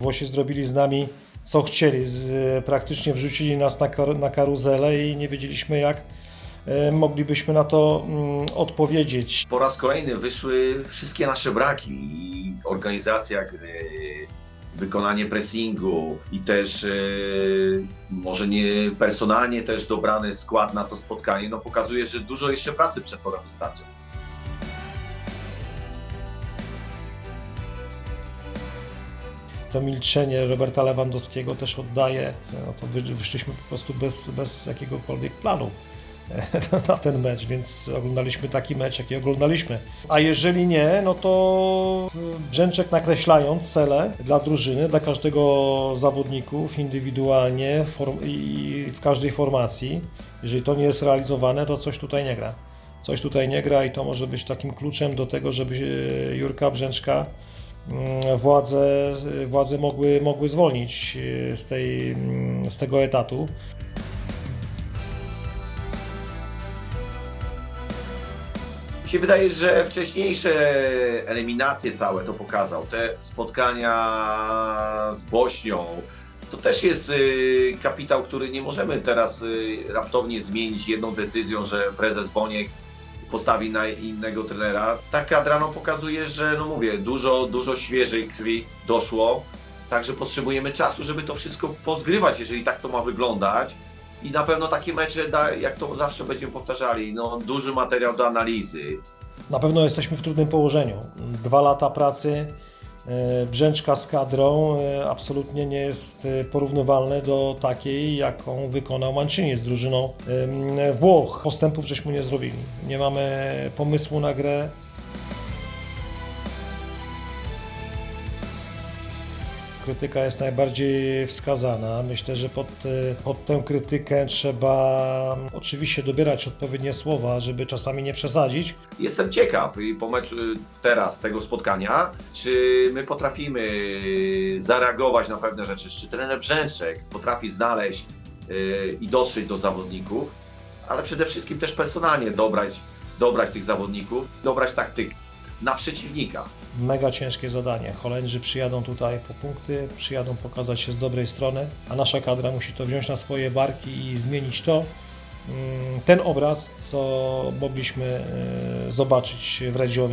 Włosi zrobili z nami co chcieli, z, praktycznie wrzucili nas na, kar, na karuzelę i nie wiedzieliśmy jak e, moglibyśmy na to mm, odpowiedzieć. Po raz kolejny wyszły wszystkie nasze braki. I Organizacja gry, wykonanie pressingu i też e, może nie personalnie też dobrany skład na to spotkanie, no pokazuje, że dużo jeszcze pracy przed nami starczy. To milczenie Roberta Lewandowskiego też oddaje, no to wy, wyszliśmy po prostu bez, bez jakiegokolwiek planu na ten mecz, więc oglądaliśmy taki mecz, jaki oglądaliśmy. A jeżeli nie, no to Brzęczek nakreślając cele dla drużyny, dla każdego zawodników indywidualnie i w każdej formacji, jeżeli to nie jest realizowane, to coś tutaj nie gra. Coś tutaj nie gra i to może być takim kluczem do tego, żeby e, Jurka Brzęczka władze, władze mogły, mogły zwolnić e, z, tej, mm, z tego etatu. Mi się wydaje, że wcześniejsze eliminacje całe to pokazał. Te spotkania z Bośnią, to też jest y, kapitał, który nie możemy teraz y, raptownie zmienić jedną decyzją, że prezes Boniek postawi na innego trenera. Ta kadra no, pokazuje, że no mówię, dużo, dużo świeżej krwi doszło, także potrzebujemy czasu, żeby to wszystko pozgrywać, jeżeli tak to ma wyglądać. I na pewno takie mecze, da, jak to zawsze będziemy powtarzali, no, duży materiał do analizy. Na pewno jesteśmy w trudnym położeniu. Dwa lata pracy, brzęczka z kadrą e, absolutnie nie jest e, porównywalne do takiej, jaką wykonał Mancini z drużyną Włoch. Postępów żeśmy nie zrobili. Nie mamy pomysłu na grę. Krytyka jest najbardziej wskazana. Myślę, że pod, e, pod tę krytykę trzeba oczywiście dobierać odpowiednie słowa, żeby czasami nie przesadzić, Jestem ciekaw i po meczu teraz tego spotkania, czy my potrafimy zareagować na pewne rzeczy, czy trener Brzęczek potrafi znaleźć yy, i dotrzeć do zawodników, ale przede wszystkim też personalnie dobrać, dobrać tych zawodników, dobrać taktyk na przeciwnika. Mega ciężkie zadanie. Holendrzy przyjadą tutaj po punkty, przyjadą pokazać się z dobrej strony, a nasza kadra musi to wziąć na swoje barki i zmienić to, mm, ten obraz, co mogliśmy e, zobaczyć w Reggio.